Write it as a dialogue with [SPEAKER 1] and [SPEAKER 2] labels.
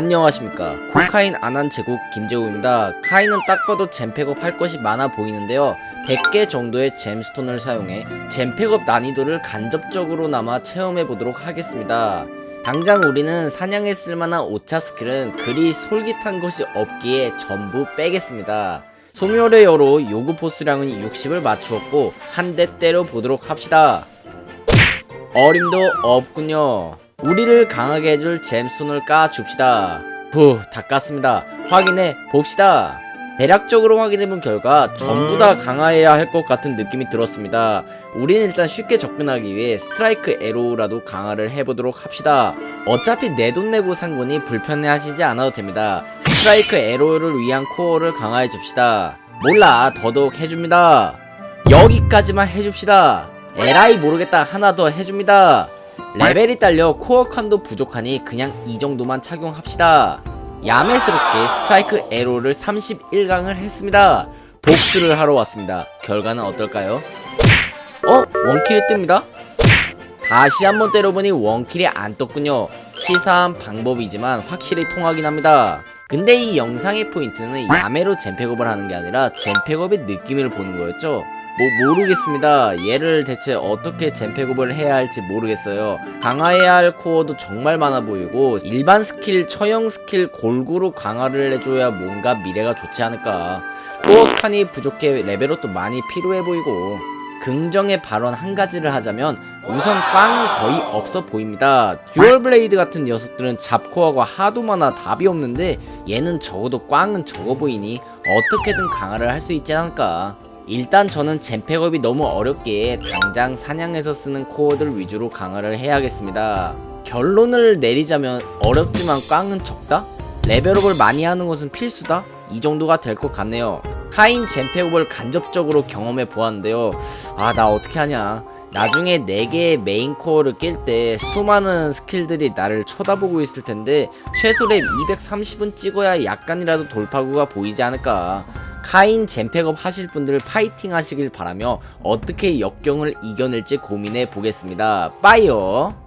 [SPEAKER 1] 안녕하십니까. 코카인 안한 제국 김재우입니다. 카인은 딱 봐도 잼팩업 할 것이 많아 보이는데요. 100개 정도의 잼스톤을 사용해 잼팩업 난이도를 간접적으로나마 체험해 보도록 하겠습니다. 당장 우리는 사냥에 쓸만한 오차 스킬은 그리 솔깃한 것이 없기에 전부 빼겠습니다. 소멸의 여로 요구 포스량은 60을 맞추었고 한 대 때려 보도록 합시다. 어림도 없군요. 우리를 강하게 해줄 잼스톤을 까줍시다. 후, 다 깠습니다. 확인해 봅시다. 대략적으로 확인해본 결과 전부 다 강화해야 할 것 같은 느낌이 들었습니다. 우리는 일단 쉽게 접근하기 위해 스트라이크 에로우라도 강화를 해보도록 합시다. 어차피 내 돈 내고 산 거니 불편해 하시지 않아도 됩니다. 스트라이크 에로우를 위한 코어를 강화해 줍시다. 몰라, 더더욱 해줍니다. 여기까지만 해줍시다. 에라이 모르겠다 하나 더 해줍니다. 레벨이 딸려 코어 칸도 부족하니 그냥 이 정도만 착용합시다. 야매스럽게 스트라이크 에로를 31강을 했습니다. 복수를 하러 왔습니다. 결과는 어떨까요? 어? 원킬이 뜹니다? 다시 한번 때려보니 원킬이 안 떴군요. 치사한 방법이지만 확실히 통하긴 합니다. 근데 이 영상의 포인트는 야매로 젠팩업을 하는 게 아니라 젠팩업의 느낌을 보는 거였죠. 뭐 모르겠습니다. 얘를 대체 어떻게 젠팩업을 해야 할지 모르겠어요. 강화해야 할 코어도 정말 많아 보이고 일반 스킬, 처형 스킬 골고루 강화를 해줘야 뭔가 미래가 좋지 않을까. 코어 칸이 부족해 레벨업도 많이 필요해 보이고 긍정의 발언 한 가지를 하자면 우선 꽝은 거의 없어 보입니다. 듀얼 블레이드 같은 녀석들은 잡코어가 하도 많아 답이 없는데 얘는 적어도 꽝은 적어 보이니 어떻게든 강화를 할 수 있지 않을까. 일단 저는 젠팩업이 너무 어렵기에 당장 사냥에서 쓰는 코어들 위주로 강화를 해야겠습니다. 결론을 내리자면 어렵지만 꽝은 적다? 레벨업을 많이 하는 것은 필수다? 이 정도가 될 것 같네요. 카인 젠팩업을 간접적으로 경험해 보았는데요. 아, 나 어떻게 하냐. 나중에 4개의 메인 코어를 낄 때 수많은 스킬들이 나를 쳐다보고 있을 텐데 최소 랩 230은 찍어야 약간이라도 돌파구가 보이지 않을까. 카인 젠팩업 하실 분들 파이팅 하시길 바라며 어떻게 역경을 이겨낼지 고민해 보겠습니다. 빠이요.